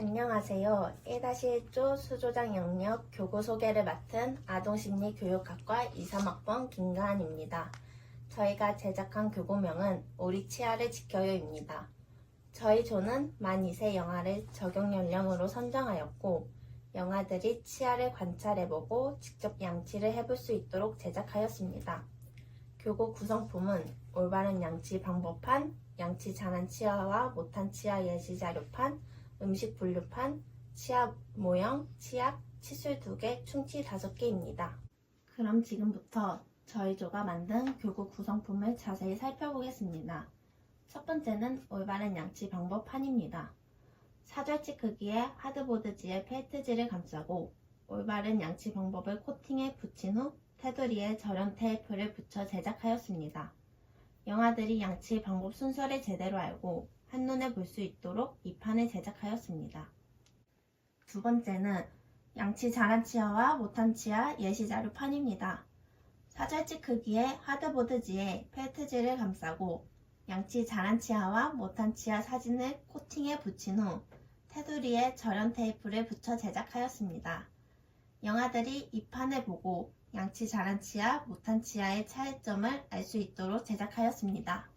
안녕하세요. 1-1조 수조장 영역 교구 소개를 맡은 아동심리교육학과 2, 3학번 김가한입니다. 저희가 제작한 교구명은 우리 치아를 지켜요입니다. 저희 조는 만 2세 영아를 적용 연령으로 선정하였고 영아들이 치아를 관찰해보고 직접 양치를 해볼 수 있도록 제작하였습니다. 교구 구성품은 올바른 양치 방법판, 양치 잘한 치아와 못한 치아 예시 자료판, 음식 분류판, 치아 모형, 치약, 칫솔 2개, 충치 5개입니다. 그럼 지금부터 저희 조가 만든 교구 구성품을 자세히 살펴보겠습니다. 첫 번째는 올바른 양치 방법판입니다. 사절지 크기의 하드보드지에 펠트지를 감싸고 올바른 양치 방법을 코팅에 붙인 후 테두리에 절연 테이프를 붙여 제작하였습니다. 영아들이 양치 방법 순서를 제대로 알고 한눈에 볼 수 있도록 이 판을 제작하였습니다. 두 번째는 양치 잘한 치아와 못한 치아 예시 자료 판입니다. 사절지 크기의 하드보드지에 펠트지를 감싸고 양치 잘한 치아와 못한 치아 사진을 코팅에 붙인 후 테두리에 절연 테이프를 붙여 제작하였습니다. 영아들이 이 판을 보고 양치 잘한 치아, 못한 치아의 차이점을 알 수 있도록 제작하였습니다.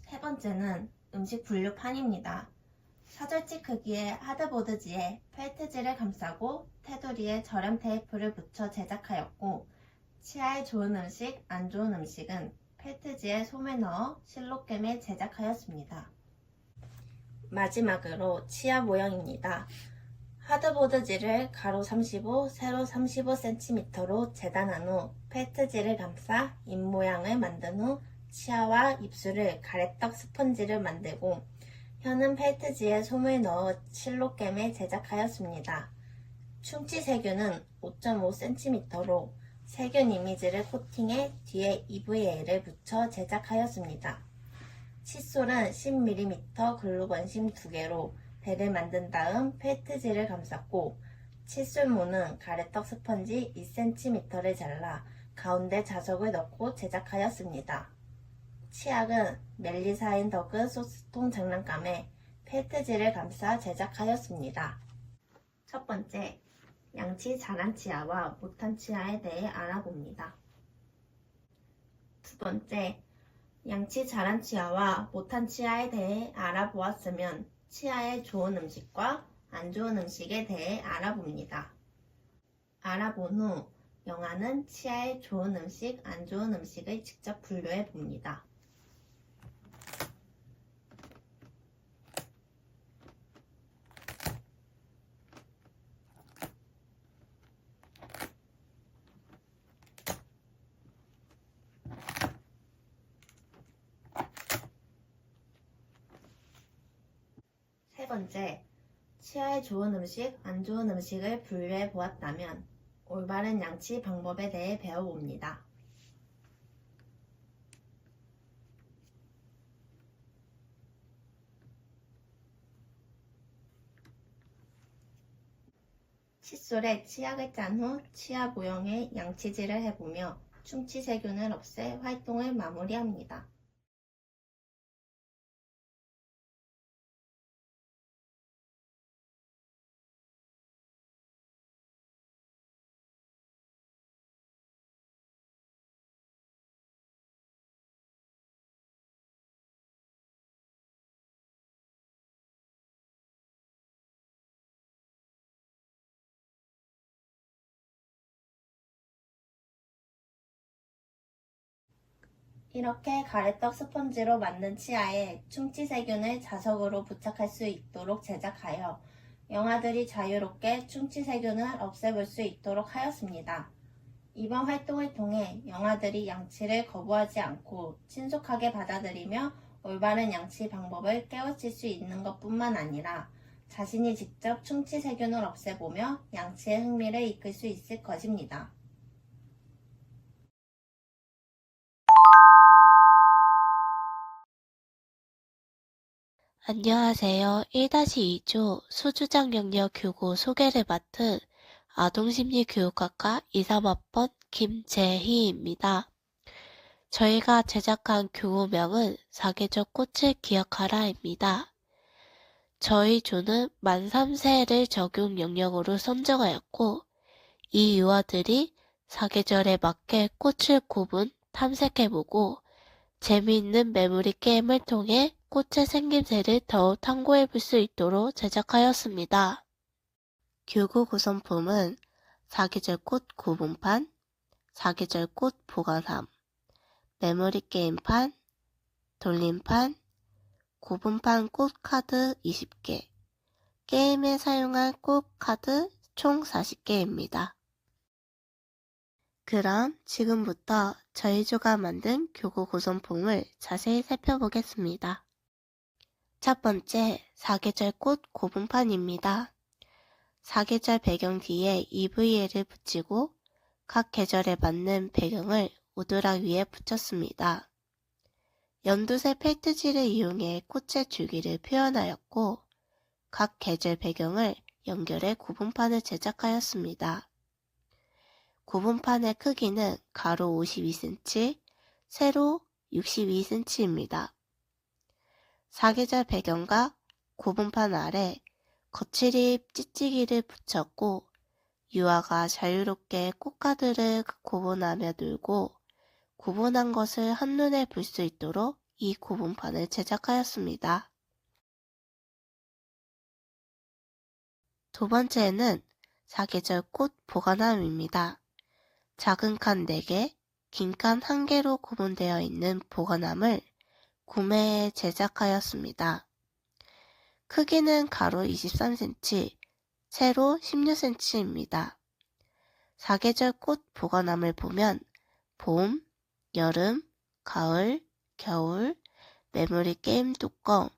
세 번째는 음식 분류판입니다. 사절지 크기의 하드보드지에 펠트지를 감싸고 테두리에 절연 테이프를 붙여 제작하였고 치아에 좋은 음식, 안 좋은 음식은 펠트지에 솜을 넣어 실로겜에 제작하였습니다. 마지막으로 치아 모형입니다. 하드보드지를 가로 35, 세로 35cm로 재단한 후 펠트지를 감싸 입 모양을 만든 후 치아와 입술을 가래떡 스펀지를 만들고 혀는 펠트지에 솜을 넣어 실로겜에 제작하였습니다. 충치 세균은 5.5cm로 세균 이미지를 코팅해 뒤에 EVA를 붙여 제작하였습니다. 칫솔은 10mm 글루건심 2개로 배를 만든 다음 펠트지를 감쌌고 칫솔모는 가래떡 스펀지 2cm를 잘라 가운데 자석을 넣고 제작하였습니다. 치약은 멜리사인 더그 소스통 장난감에 펠트지를 감싸 제작하였습니다. 첫 번째, 양치 잘한 치아와 못한 치아에 대해 알아봅니다. 두 번째, 양치 잘한 치아와 못한 치아에 대해 알아보았으면 치아에 좋은 음식과 안 좋은 음식에 대해 알아봅니다. 알아본 후 영아는 치아에 좋은 음식, 안 좋은 음식을 직접 분류해 봅니다. 세 번째, 치아에 좋은 음식, 안 좋은 음식을 분류해 보았다면 올바른 양치 방법에 대해 배워봅니다. 칫솔에 치약을 짠 후 치아 모형에 양치질을 해보며 충치 세균을 없애 활동을 마무리합니다. 이렇게 가래떡 스펀지로 만든 치아에 충치 세균을 자석으로 부착할 수 있도록 제작하여 영아들이 자유롭게 충치 세균을 없애볼 수 있도록 하였습니다. 이번 활동을 통해 영아들이 양치를 거부하지 않고 친숙하게 받아들이며 올바른 양치 방법을 깨우칠 수 있는 것 뿐만 아니라 자신이 직접 충치 세균을 없애보며 양치의 흥미를 이끌 수 있을 것입니다. 안녕하세요. 1-2조 소주장 영역 교구 소개를 맡은 아동심리교육학과 2, 3학번 김재희입니다. 저희가 제작한 교구명은 사계절 꽃을 기억하라입니다. 저희 조는 만 3세를 적용 영역으로 선정하였고, 이 유아들이 사계절에 맞게 꽃을 구분, 탐색해보고, 재미있는 메모리 게임을 통해 꽃의 생김새를 더욱 탐구해 볼 수 있도록 제작하였습니다. 교구 구성품은 사계절 꽃 구분판, 사계절 꽃 보관함, 메모리 게임판, 돌림판, 구분판 꽃 카드 20개, 게임에 사용할 꽃 카드 총 40개입니다. 그럼 지금부터 저희 조가 만든 교구 구성품을 자세히 살펴보겠습니다. 첫 번째, 사계절 꽃 구분판입니다. 사계절 배경 뒤에 EVA를 붙이고 각 계절에 맞는 배경을 오드락 위에 붙였습니다. 연두색 펠트지를 이용해 꽃의 줄기를 표현하였고 각 계절 배경을 연결해 구분판을 제작하였습니다. 구분판의 크기는 가로 52cm, 세로 62cm입니다. 사계절 배경과 구분판 아래 거칠이 찌찌기를 붙였고 유아가 자유롭게 꽃가들을 구분하며 놀고 구분한 것을 한눈에 볼 수 있도록 이 구분판을 제작하였습니다. 두 번째는 사계절 꽃 보관함입니다. 작은 칸 4개, 긴 칸 1개로 구분되어 있는 보관함을 구매해 제작하였습니다. 크기는 가로 23cm, 세로 16cm입니다. 사계절 꽃 보관함을 보면 봄, 여름, 가을, 겨울, 메모리 게임 뚜껑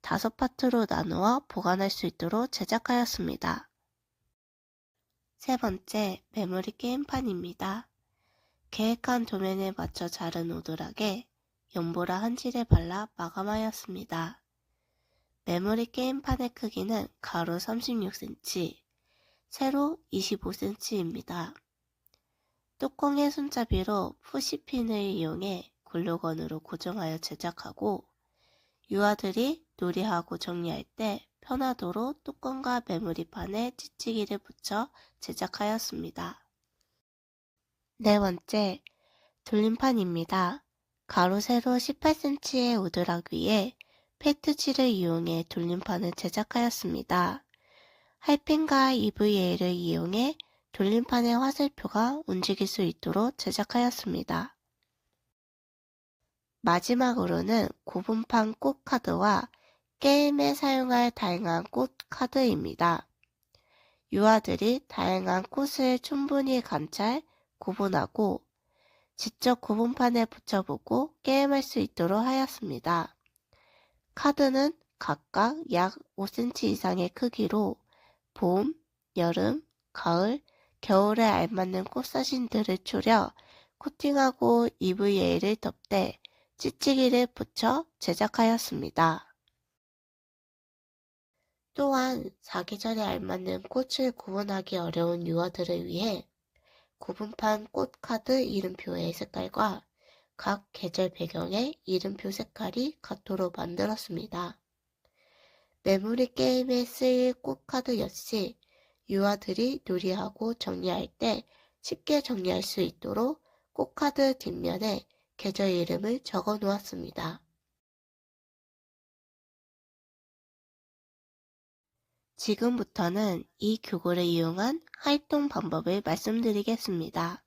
다섯 파트로 나누어 보관할 수 있도록 제작하였습니다. 세 번째, 메모리 게임판입니다. 계획한 도면에 맞춰 자른 오도락에 연보라 한질에 발라 마감하였습니다. 메모리 게임판의 크기는 가로 36cm, 세로 25cm입니다. 뚜껑의 손잡이로 푸시핀을 이용해 글루건으로 고정하여 제작하고 유아들이 놀이하고 정리할 때 편하도록 뚜껑과 메모리판에 찌찌기를 붙여 제작하였습니다. 네 번째, 돌림판입니다. 가로 세로 18cm의 우드락 위에 페트지를 이용해 돌림판을 제작하였습니다. 할핀과 EVA를 이용해 돌림판의 화살표가 움직일 수 있도록 제작하였습니다. 마지막으로는 구분판 꽃 카드와 게임에 사용할 다양한 꽃 카드입니다. 유아들이 다양한 꽃을 충분히 관찰, 구분하고 직접 구분판에 붙여보고 게임할 수 있도록 하였습니다. 카드는 각각 약 5cm 이상의 크기로 봄, 여름, 가을, 겨울에 알맞는 꽃사진들을 추려 코팅하고 EVA를 덮대 찌찌기를 붙여 제작하였습니다. 또한 사계절에 알맞는 꽃을 구분하기 어려운 유아들을 위해 구분판 꽃카드 이름표의 색깔과 각 계절 배경의 이름표 색깔이 같도록 만들었습니다. 메모리 게임에 쓰일 꽃카드 역시 유아들이 놀이하고 정리할 때 쉽게 정리할 수 있도록 꽃카드 뒷면에 계절 이름을 적어 놓았습니다. 지금부터는 이 교구를 이용한 활동 방법을 말씀드리겠습니다.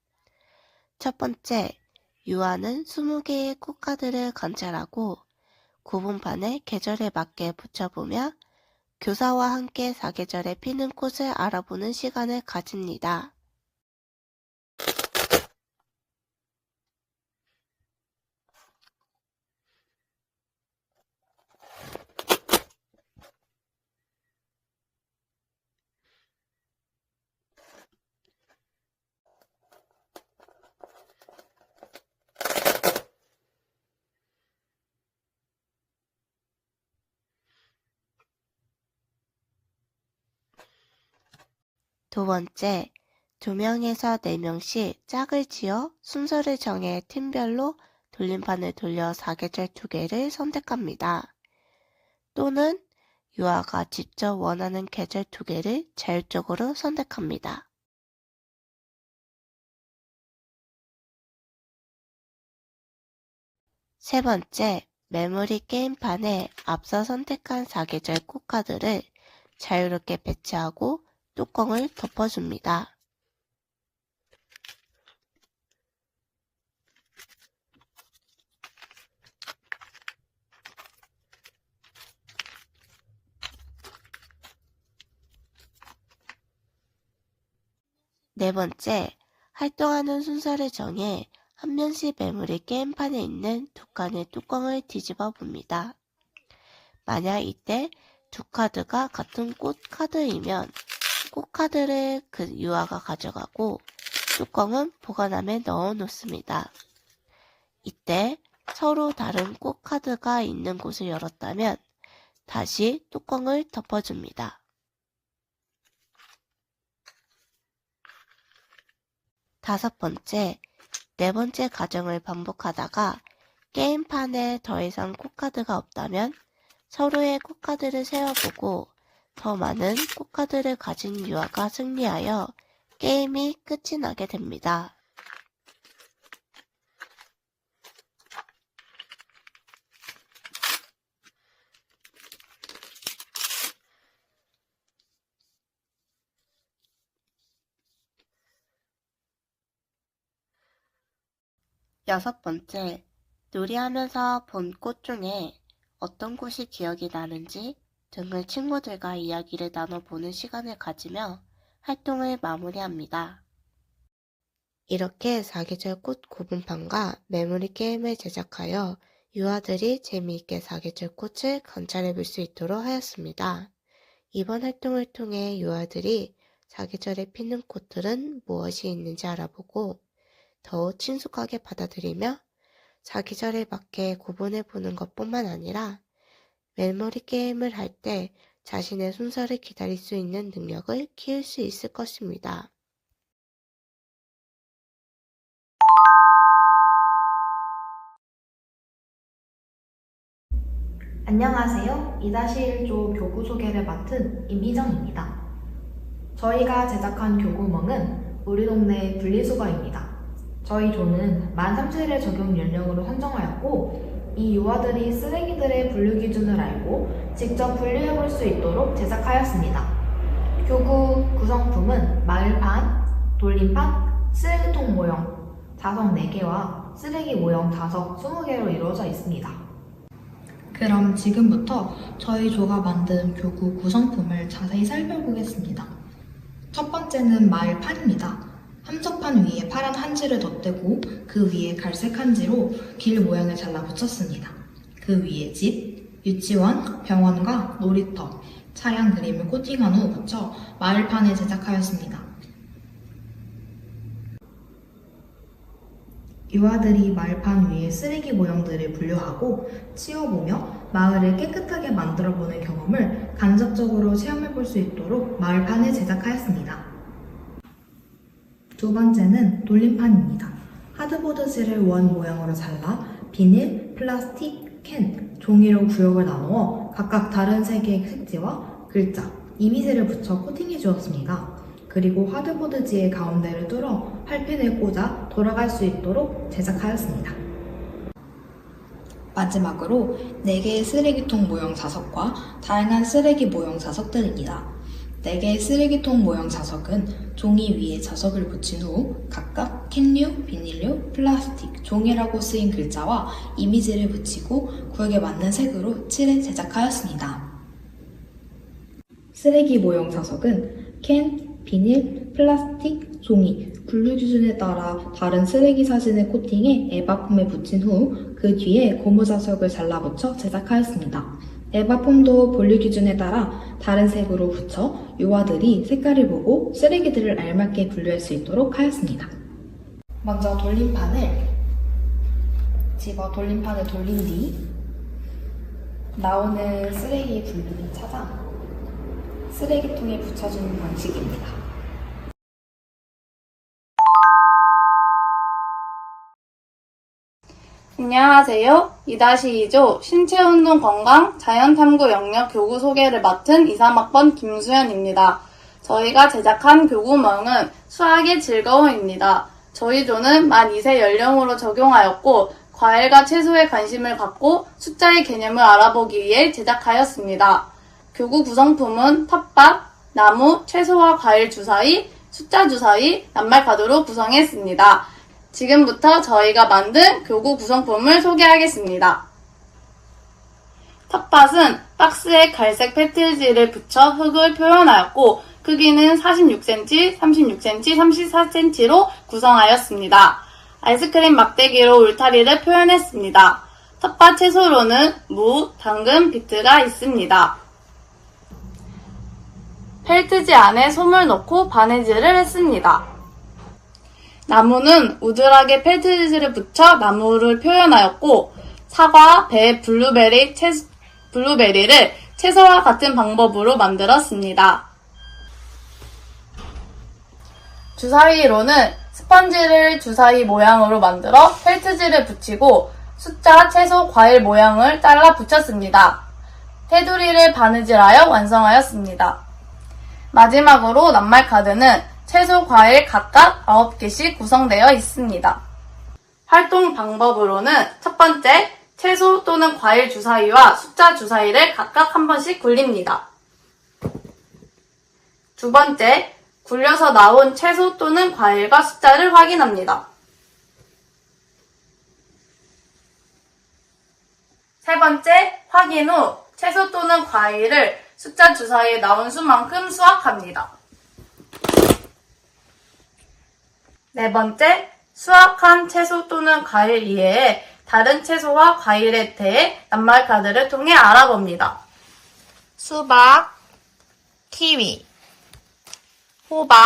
첫 번째, 유아는 20개의 꽃카드를 관찰하고 구분판에 계절에 맞게 붙여보며 교사와 함께 사계절에 피는 꽃을 알아보는 시간을 가집니다. 두 번째, 두 명에서 네 명씩 짝을 지어 순서를 정해 팀별로 돌림판을 돌려 사계절 두 개를 선택합니다. 또는 유아가 직접 원하는 계절 두 개를 자율적으로 선택합니다. 세 번째, 메모리 게임판에 앞서 선택한 사계절 꽃카드를 자유롭게 배치하고 뚜껑을 덮어줍니다. 네 번째, 활동하는 순서를 정해 한 면씩 메모리 게임판에 있는 두 칸의 뚜껑을 뒤집어 봅니다. 만약 이때 두 카드가 같은 꽃 카드이면 꽃 카드를 그 유아가 가져가고 뚜껑은 보관함에 넣어 놓습니다. 이때 서로 다른 꽃 카드가 있는 곳을 열었다면 다시 뚜껑을 덮어줍니다. 다섯 번째, 네 번째 과정을 반복하다가 게임판에 더 이상 꽃카드가 없다면 서로의 꽃카드를 세어보고 더 많은 꽃카드를 가진 유아가 승리하여 게임이 끝이 나게 됩니다. 여섯 번째, 놀이하면서 본 꽃 중에 어떤 꽃이 기억이 나는지 등을 친구들과 이야기를 나눠보는 시간을 가지며 활동을 마무리합니다. 이렇게 사계절 꽃 구분판과 메모리 게임을 제작하여 유아들이 재미있게 사계절 꽃을 관찰해 볼 수 있도록 하였습니다. 이번 활동을 통해 유아들이 사계절에 피는 꽃들은 무엇이 있는지 알아보고 더 친숙하게 받아들이며 사계절에 맞게 구분해 보는 것뿐만 아니라 메모리 게임을 할 때 자신의 순서를 기다릴 수 있는 능력을 키울 수 있을 것입니다. 안녕하세요. 2-1조 교구 소개를 맡은 임희정입니다. 저희가 제작한 교구멍은 우리 동네 분리수거입니다. 저희 조는 만 3세를 적용 연령으로 선정하였고 이 유아들이 쓰레기들의 분류 기준을 알고 직접 분류해 볼 수 있도록 제작하였습니다. 교구 구성품은 마을판, 돌림판, 쓰레기통 모형, 자석 4개와 쓰레기 모형 자석 20개로 이루어져 있습니다. 그럼 지금부터 저희 조가 만든 교구 구성품을 자세히 살펴보겠습니다. 첫 번째는 마을판입니다. 함석판 위에 파란 한지를 덧대고 그 위에 갈색 한지로 길 모양을 잘라 붙였습니다. 그 위에 집, 유치원, 병원과 놀이터, 차량 그림을 코팅한 후 붙여 마을판을 제작하였습니다. 유아들이 마을판 위에 쓰레기 모형들을 분류하고 치워보며 마을을 깨끗하게 만들어보는 경험을 간접적으로 체험해볼 수 있도록 마을판을 제작하였습니다. 두 번째는 돌림판입니다. 하드보드지를 원 모양으로 잘라 비닐, 플라스틱, 캔, 종이로 구역을 나누어 각각 다른 색의 색지와 글자, 이미지를 붙여 코팅해 주었습니다. 그리고 하드보드지의 가운데를 뚫어 활핀을 꽂아 돌아갈 수 있도록 제작하였습니다. 마지막으로 4개의 쓰레기통 모형 자석과 다양한 쓰레기 모형 자석들입니다. 4개의 쓰레기통 모형 자석은 종이 위에 자석을 붙인 후 각각 캔류, 비닐류, 플라스틱, 종이라고 쓰인 글자와 이미지를 붙이고 구역에 맞는 색으로 칠해 제작하였습니다. 쓰레기 모형 자석은 캔, 비닐, 플라스틱, 종이, 분류 기준에 따라 다른 쓰레기 사진을 코팅해 에바폼에 붙인 후 그 뒤에 고무 자석을 잘라 붙여 제작하였습니다. 에바폼도 분류 기준에 따라 다른 색으로 붙여 유아들이 색깔을 보고 쓰레기들을 알맞게 분류할 수 있도록 하였습니다. 먼저 돌림판을 집어 돌림판을 돌린 뒤 나오는 쓰레기 분류를 찾아 쓰레기통에 붙여주는 방식입니다. 안녕하세요. 2-2조 신체운동 건강 자연탐구 영역 교구 소개를 맡은 2, 3학번 김수현입니다. 저희가 제작한 교구멍은 수학의 즐거움입니다. 저희 조는 만 2세 연령으로 적용하였고 과일과 채소에 관심을 갖고 숫자의 개념을 알아보기 위해 제작하였습니다. 교구 구성품은 텃밭, 나무, 채소와 과일 주사위, 숫자 주사위, 낱말 카드로 구성했습니다. 지금부터 저희가 만든 교구 구성품을 소개하겠습니다. 텃밭은 박스에 갈색 페트지를 붙여 흙을 표현하였고 크기는 46cm, 36cm, 34cm로 구성하였습니다. 아이스크림 막대기로 울타리를 표현했습니다. 텃밭 채소로는 무, 당근, 비트가 있습니다. 펠트지 안에 솜을 넣고 바느질을 했습니다. 나무는 우드락에 펠트지를 붙여 나무를 표현하였고 사과, 배, 블루베리, 채, 블루베리를 채소와 같은 방법으로 만들었습니다. 주사위로는 스펀지를 주사위 모양으로 만들어 펠트지를 붙이고 숫자, 채소, 과일 모양을 잘라 붙였습니다. 테두리를 바느질하여 완성하였습니다. 마지막으로 낱말 카드는 채소, 과일 각각 9개씩 구성되어 있습니다. 활동 방법으로는 첫 번째, 채소 또는 과일 주사위와 숫자 주사위를 각각 한 번씩 굴립니다. 두 번째, 굴려서 나온 채소 또는 과일과 숫자를 확인합니다. 세 번째, 확인 후 채소 또는 과일을 숫자 주사위에 나온 수만큼 수확합니다. 네 번째, 수확한 채소 또는 과일 이외에 다른 채소와 과일에 대해 낱말 카드를 통해 알아봅니다. 수박, 키위, 호박,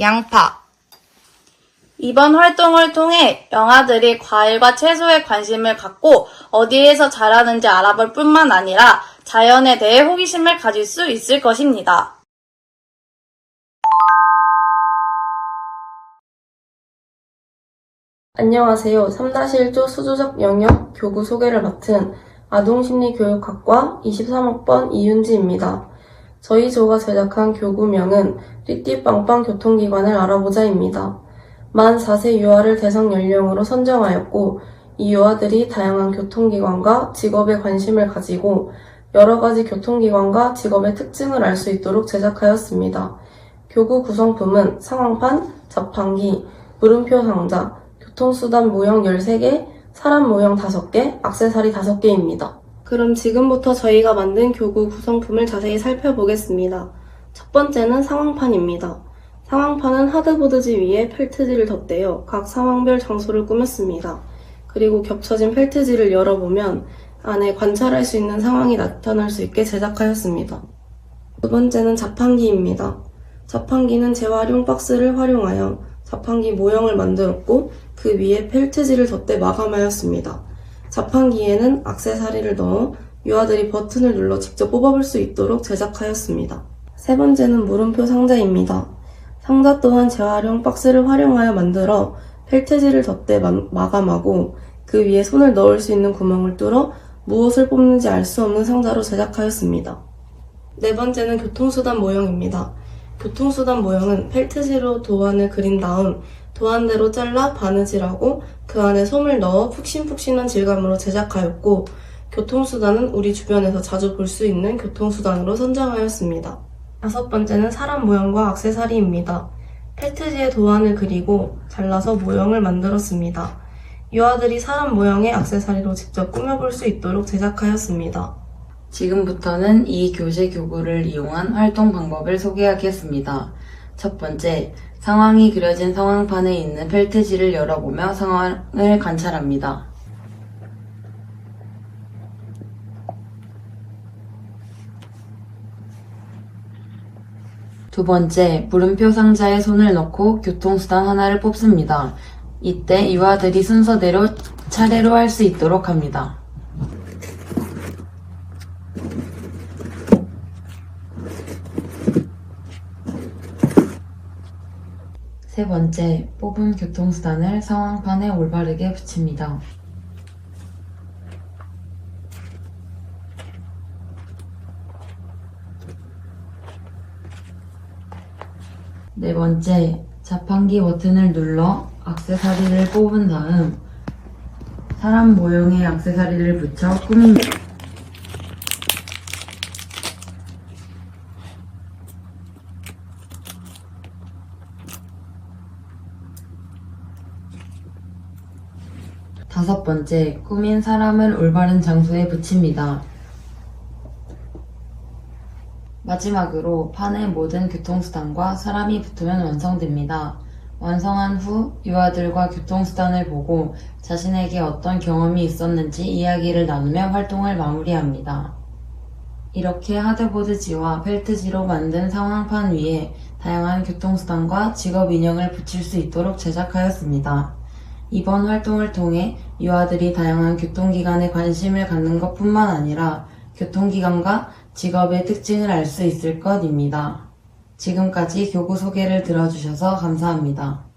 양파. 이번 활동을 통해 영아들이 과일과 채소에 관심을 갖고 어디에서 자라는지 알아볼 뿐만 아니라 자연에 대해 호기심을 가질 수 있을 것입니다. 안녕하세요. 3-1조 수조적 영역 교구 소개를 맡은 아동심리교육학과 23학번 이윤지입니다. 저희 조가 제작한 교구명은 띠띠빵빵 교통기관을 알아보자입니다. 만 4세 유아를 대상 연령으로 선정하였고 이 유아들이 다양한 교통기관과 직업에 관심을 가지고 여러 가지 교통기관과 직업의 특징을 알 수 있도록 제작하였습니다. 교구 구성품은 상황판, 자판기, 물음표 상자, 교통수단 모형 13개, 사람 모형 5개, 악세사리 5개입니다. 그럼 지금부터 저희가 만든 교구 구성품을 자세히 살펴보겠습니다. 첫 번째는 상황판입니다. 상황판은 하드보드지 위에 펠트지를 덧대어 각 상황별 장소를 꾸몄습니다. 그리고 겹쳐진 펠트지를 열어보면 안에 관찰할 수 있는 상황이 나타날 수 있게 제작하였습니다. 두 번째는 자판기입니다. 자판기는 재활용 박스를 활용하여 자판기 모형을 만들었고 그 위에 펠트지를 덧대 마감하였습니다. 자판기에는 악세사리를 넣어 유아들이 버튼을 눌러 직접 뽑아볼 수 있도록 제작하였습니다. 세 번째는 물음표 상자입니다. 상자 또한 재활용 박스를 활용하여 만들어 펠트지를 덧대 마- 마감하고 그 위에 손을 넣을 수 있는 구멍을 뚫어 무엇을 뽑는지 알 수 없는 상자로 제작하였습니다. 네 번째는 교통수단 모형입니다. 교통수단 모형은 펠트지로 도안을 그린 다음 도안대로 잘라 바느질하고 그 안에 솜을 넣어 푹신푹신한 질감으로 제작하였고 교통수단은 우리 주변에서 자주 볼 수 있는 교통수단으로 선정하였습니다. 다섯 번째는 사람 모형과 악세사리입니다. 펠트지에 도안을 그리고 잘라서 모형을 만들었습니다. 유아들이 사람 모형의 악세사리로 직접 꾸며볼 수 있도록 제작하였습니다. 지금부터는 이 교재 교구를 이용한 활동 방법을 소개하겠습니다. 첫 번째, 상황이 그려진 상황판에 있는 펠트지를 열어보며 상황을 관찰합니다. 두 번째, 물음표 상자에 손을 넣고 교통수단 하나를 뽑습니다. 이때 유아들이 순서대로 차례로 할 수 있도록 합니다. 세세 번째, 뽑은 교통수단을 상황판에 올바르게 붙입니다. 네 번째, 자판기 버튼을 눌러 악세사리를 뽑은 다음 사람 모형의 악세사리를 붙여 꾸밉니다. 다섯 번째, 꾸민 사람을 올바른 장소에 붙입니다. 마지막으로 판의 모든 교통수단과 사람이 붙으면 완성됩니다. 완성한 후 유아들과 교통수단을 보고 자신에게 어떤 경험이 있었는지 이야기를 나누며 활동을 마무리합니다. 이렇게 하드보드지와 펠트지로 만든 상황판 위에 다양한 교통수단과 직업 인형을 붙일 수 있도록 제작하였습니다. 이번 활동을 통해 유아들이 다양한 교통기관에 관심을 갖는 것 뿐만 아니라 교통기관과 직업의 특징을 알 수 있을 것입니다. 지금까지 교구 소개를 들어주셔서 감사합니다.